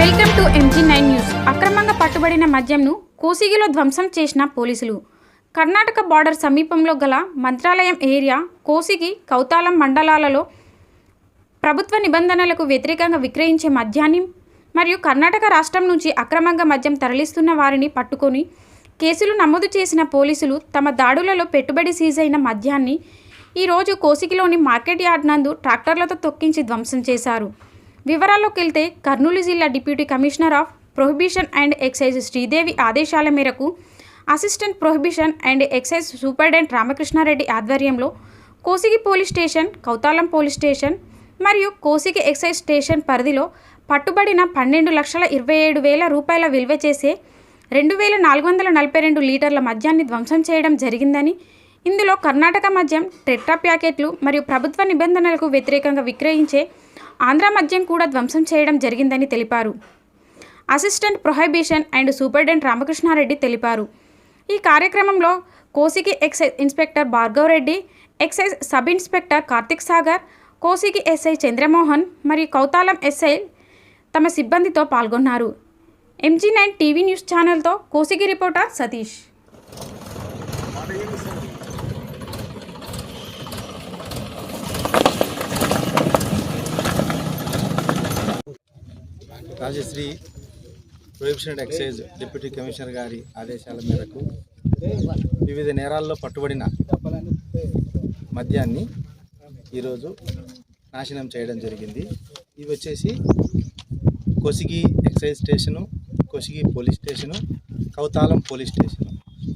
Welcome to MG nine news అక్రమంగా పట్టుబడిన మద్యంను కోసిగిలో ధ్వంసం చేసిన పోలీసులు. కర్ణాటక బార్డర్ సమీపంలో గల మంత్రాలయం ఏరియా కోసిగి కౌతాలం మండలాలలో ప్రభుత్వ నిబంధనలకు వ్యతిరేకంగా విక్రయించే మద్యాన్ని మరియు కర్ణాటక రాష్ట్రం నుంచి అక్రమంగా మద్యం తరలిస్తున్న వారిని పట్టుకొని కేసులు నమోదు చేసిన పోలీసులు తమ దాడులలో పెట్టుబడి సీజ్ అయిన మద్యాన్ని ఈరోజు కోసిగిలోని మార్కెట్ యార్డ్ నందు ట్రాక్టర్లతో తొక్కించి ధ్వంసం చేశారు. వివరాల్లోకి వెళ్తే కర్నూలు జిల్లా deputy commissioner of prohibition and excise Sridevi ఆదేశాల మేరకు assistant prohibition and excise superintendent Ramakrishna Reddy ఆధ్వర్యంలో Kosigi police station Kauthalam police station మరియు కోసిగి ఎక్సైజ్ స్టేషన్ పరిధిలో పట్టుబడిన పన్నెండు లక్షల ఇరవై ఏడు వేల రూపాయల విలువ చేసే రెండు వేల నాలుగు వందల నలభై రెండు లీటర్ల మద్యాన్ని ధ్వంసం చేయడం జరిగిందని ఇందులో కర్ణాటక మద్యం టెట్రా ప్యాకెట్లు మరియు ప్రభుత్వ నిబంధనలకు వ్యతిరేకంగా విక్రయించే ఆంధ్ర మద్యం కూడా ధ్వంసం చేయడం జరిగిందని తెలిపారు. Assistant prohibition and superintendent Ramakrishna Reddy తెలిపారు. ఈ కార్యక్రమంలో Kosigi excise inspector Bhargava Reddy excise sub inspector Karthik Sagar Kosigi SI Chandramohan మరియు కౌతాలం ఎస్ఐ తమ సిబ్బందితో పాల్గొన్నారు. MG nine TV news ఛానల్తో Kosigi reporter Satish. Rajasri prohibition excise deputy commissioner గారి ఆదేశాల మేరకు వివిధ నేరాల్లో పట్టుబడిన మద్యాన్ని ఈరోజు నాశనం చేయడం జరిగింది. ఇవి వచ్చేసి Kosigi excise station Kosigi police station Kauthalam police station.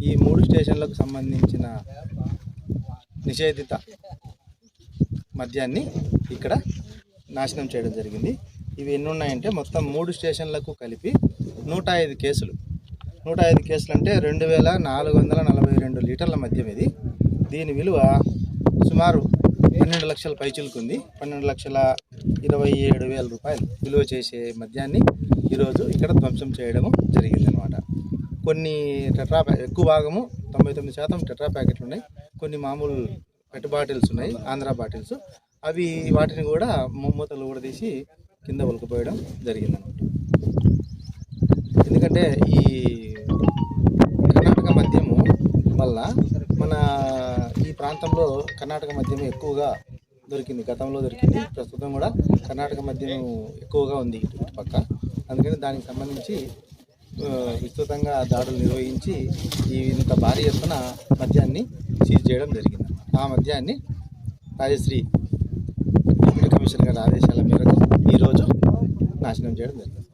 ఈ మూడు స్టేషన్లకు సంబంధించిన నిషేధిత మద్యాన్ని ఇక్కడ నాశనం చేయడం జరిగింది. ఇవి ఎన్ని ఉన్నాయంటే మొత్తం మూడు స్టేషన్లకు కలిపి నూట ఐదు కేసులు. నూట ఐదు కేసులు అంటే రెండు వేల నాలుగు వందల నలభై రెండు లీటర్ల మద్యం ఇది. దీని విలువ సుమారు పన్నెండు లక్షల పైచులుకుంది. పన్నెండు లక్షల ఇరవై ఏడు వేల రూపాయలు విలువ చేసే మద్యాన్ని ఈరోజు ఇక్కడ ధ్వంసం చేయడము జరిగిందనమాట కొన్ని టెట్రా ఎక్కువ భాగము తొంభై తొమ్మిది శాతం టెట్రా ప్యాకెట్లు ఉన్నాయి. కొన్ని మామూలు పెట్ బాటిల్స్ ఉన్నాయి ఆంధ్ర బాటిల్స్. అవి వాటిని కూడా మూ- మూతలు కూడా తీసి కింద ఒలకపోయడం జరిగిందనమాట ఎందుకంటే ఈ కర్ణాటక మద్యము వల్ల మన ఈ ప్రాంతంలో కర్ణాటక మద్యం ఎక్కువగా దొరికింది. గతంలో దొరికింది. ప్రస్తుతం కూడా కర్ణాటక మద్యం ఎక్కువగా ఉంది ఇటు పక్క. అందుకని దానికి సంబంధించి విస్తృతంగా దాడులు నిర్వహించి ఈ ఇంత భారీ ఎత్తున మద్యాన్ని సీజ్ చేయడం జరిగింది ఆ మద్యాన్ని రాజశ్రీ డిప్యూటీ కమిషనర్ గారి ఆదేశాల మేరకు ఈరోజు నాశనం చేయడం జరిగింది.